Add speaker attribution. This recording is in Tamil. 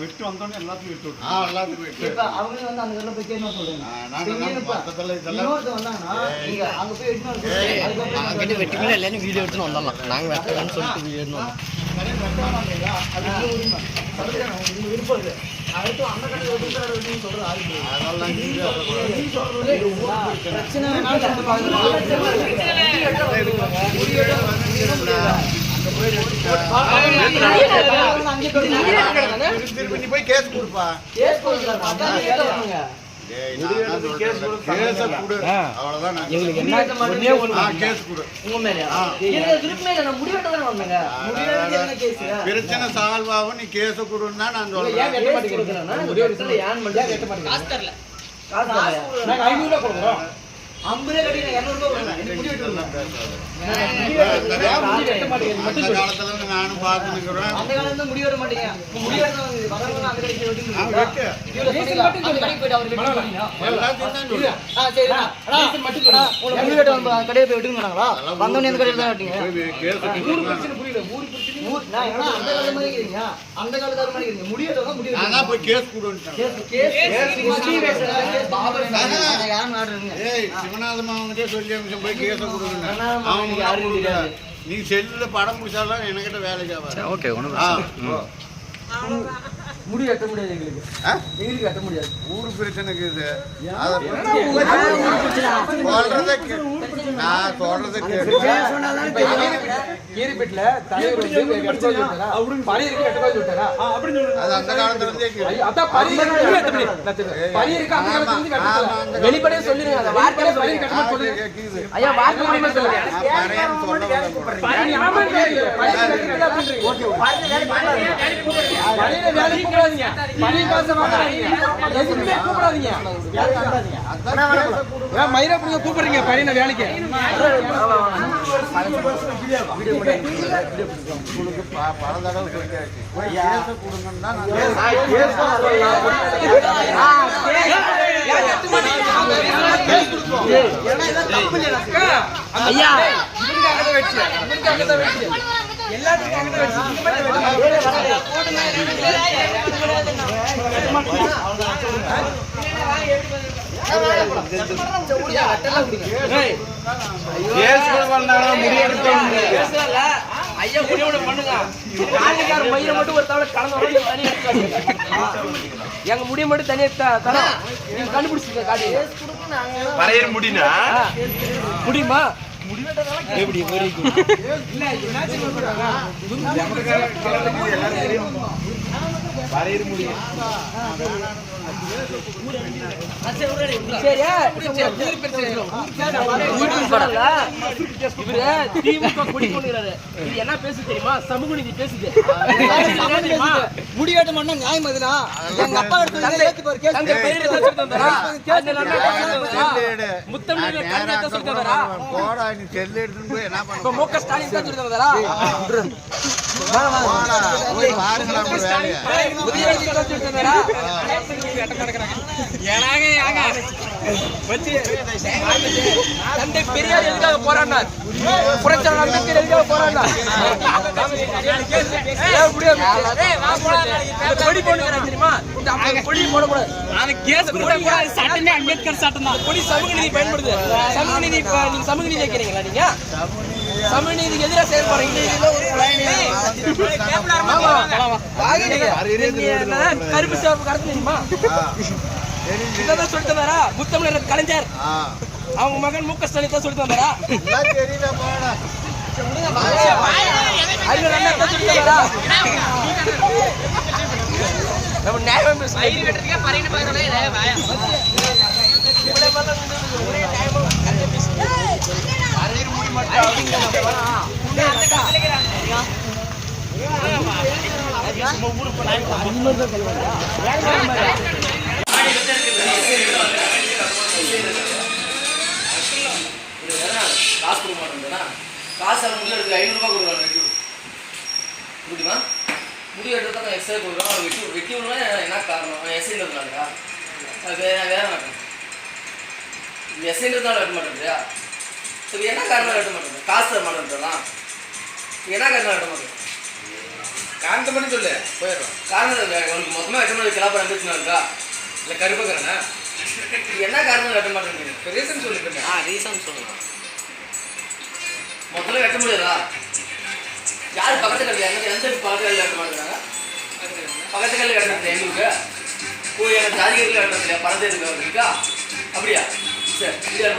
Speaker 1: விட்டு வந்தோடனே எல்லாத்தையும் விட்டு விட்டு
Speaker 2: ஆ எல்லாத்துக்கும் விட்டு
Speaker 3: இப்ப அவங்களே வந்து அந்த கடையில போய் கேட்கணும்
Speaker 2: நாங்க எல்லாம்
Speaker 3: இப்ப
Speaker 2: மொத்தத்துல இதெல்லாம்
Speaker 3: வந்தாங்கன்னா, நீங்க அங்க போய்.
Speaker 2: ஏய்,
Speaker 3: அதுக்கப்புறம்
Speaker 4: அவங்க கிட்ட வெட்டிக்கலாம் இல்லைன்னு வீடியோ எடுத்துன்னு வந்துடலாம் நாங்கள் வெட்டலாம்னு சொல்லிட்டு வீடியோ எடுத்து
Speaker 3: விருப்பம் இருக்கு. அடுத்து அந்த கடையில சொல்றது ஆளு இல்லையா?
Speaker 2: அதெல்லாம் நீங்க சொல்லக்கூடாது.
Speaker 3: நீ சொல்றது இல்லையா? பிரச்சனை
Speaker 2: போய் திருப்பி நீ போய் கேஸ் கொடுப்பா
Speaker 3: கேஸை
Speaker 2: பிரச்சனை சால்வ் ஆகும் நீ நான் சொல்றேன்
Speaker 3: ஐம்பது கட்டி நான் இருநூறு ரூபா கொடுங்க. எனக்கு முடி வெட்ட விடுங்க.
Speaker 2: அந்த காலத்துல இருந்து நானும் பார்த்துக்கிறேன்
Speaker 3: அந்த காலத்துல முடி வெட்ட மாட்டீங்க. கடைக்கு அந்த கடையில போய் வெட்டுங்கன்னாங்களா? வந்தோடனே இந்த கடையில தான் வெட்டீங்க. அந்த காலத்து மாதிரி.
Speaker 2: தான் போய் கேஸ்
Speaker 3: நான் யாரும் நாடுறீங்க.
Speaker 2: ஏய் சிவநாத மாவன்கிட்டே சொல்லி அமிஷம் போய் கேஸ கொடுங்க.
Speaker 3: யாருன்னு
Speaker 2: யாரும்
Speaker 3: தெரியாது.
Speaker 2: நீ செல்லுல படம் பிடிச்சாலும் என்கிட்ட வேலைக்கு ஆகாது
Speaker 4: ஓகே ஒன்றும்
Speaker 2: ஆ.
Speaker 3: முடி வெட்ட முடியாது எங்களுக்கு? எங்களுக்கு வெட்ட முடியாது.
Speaker 2: ஊரு பிரச்சனைக்கு இது நான் சொல்றதை கேட்டு
Speaker 5: கீரிப்பேட்டில் தலைவர்
Speaker 2: அது அந்த காலத்துல இருந்தே கேட்டு
Speaker 5: வெளிப்படையா சொல்லிருங்க ஐயா வார்த்தை மூலியமா சொல்லுங்க
Speaker 2: நான் பறையன்னு சொல்ல வரல.
Speaker 5: பரி ஆமான்னு கேக்குது. பரி கட்டுறது அப்படின்றீங்க. பரியில வேலைக்கு கூப்பிடாதீங்க பரி காசை வாங்காதீங்க எதுக்குமே கூப்பிடாதீங்க.
Speaker 2: அதான் கேஸை கொடுங்க.
Speaker 5: ஏன் மயிரா புள்ள கூப்பிடுறீங்க பரியில வேலைக்கு.
Speaker 2: பல தடவை கொடுங்கன்னு நான்
Speaker 4: ஐயா.
Speaker 5: ஐயா முடிவு காட்டுக்கார மயிரை மட்டும் ஒரு தவிர கலந்து. எங்க முடிய மட்டும் தனியா தரோம் நீங்க கண்டுபிடிச்சிங்க காட்டி
Speaker 4: வரையற
Speaker 5: முடியுமா?
Speaker 4: எப்படி வெரி குட்
Speaker 5: சரியா யூடியூப் படம்ல இவரு திமுக கொடி கொண்டுறாரு இது என்ன பேசு தெரியுமா சமூக நீதி பேசுது என்ன தெரியுமா
Speaker 3: முடிவெட்ட மாட்டா நியாயம் அதுனா எங்க அப்பா எடுத்து பாரு கேஸ்
Speaker 5: தங்க பெரிய. முத்தம்.
Speaker 2: போடா, நீ செல்லு எடுத்துன்னு போய் என்ன பண்ண
Speaker 5: இப்ப மு க ஸ்டாலின் தான் சொல்லி தந்தை பெரியார் எதுக்காக போராடினார்? புரட்சியாளர் எதுக்காக போராடினார்? இந்த கொடி தெரியுமா? இந்த கொடி போடக்கூடாது அம்பேத்கர் சட்டம் தான். கொடி சமூக நீதி பயன்படுது. சமூக நீதி இப்ப நீங்க சமூக நீதி வைக்கிறீங்களா நீங்க? சமூக நீதிக்கு எதிராக செயல்படுறீங்க ஆமா. வாங்க நீங்க. நீங்க என்ன கருப்பு சிவப்பு கடத்து தெரியுமா?
Speaker 2: தெரிஞ்சு.
Speaker 5: இதான் சொல்லி தந்தாரா முத்தமிழர் கலைஞர். அவங்க மகன் மு க ஸ்டாலின் தான் சொல்லி தந்தாரா நம்ம நியாயம் பேசுறோம் எடுத்து ஐநூறுரூவா கொடுக்குறான் வெட்டி விடு. முடியுமா? முடிவு எடுத்து தான் எக்ஸ்ட்ரா கொடுக்குறான். அவன் வெட்டி வெட்டி விடுனா என்ன காரணம்? அவன் எஸ்ஐன்றதுனாலயா அது வேற வேற மாட்டேன் இது எஸ்ஐன்றதுனால வெட்ட மாட்டேங்கிறியா சரி என்ன காரணம் வெட்ட மாட்டேங்க காசு தர மாட்டேன்றான் என்ன காரணம் வெட்ட மாட்டேங்க
Speaker 6: காரணத்தை மட்டும் சொல்லு. போயிடுறோம்.
Speaker 5: காரணம் இல்லை, உனக்கு மொத்தமாக வெட்ட முடியாது கிளாப்பர் அம்பிச்சுனா இருக்கா?
Speaker 6: இல்லை கருப்பக்கிறேண்ணா
Speaker 5: இது என்ன காரணம் வெட்ட
Speaker 6: இப்போ ரீசன் சொல்லு பின்ன
Speaker 4: ஆ ரீசன் சொல்லுங்க
Speaker 5: மொத்தத்தில் வெட்ட முடியாதா? யார் பக்கத்து கல்வி எந்த எந்த பக்கத்து கல்வி வெட்ட மாட்டேங்கிறாங்க பக்கத்து கல்வி வெட்டுறது எங்களுக்கு. ஓ எனக்கு ஜாதிகர்கள் வெட்டுறது இல்லையா பணத்தை இருக்கா அப்படியா? சரி இது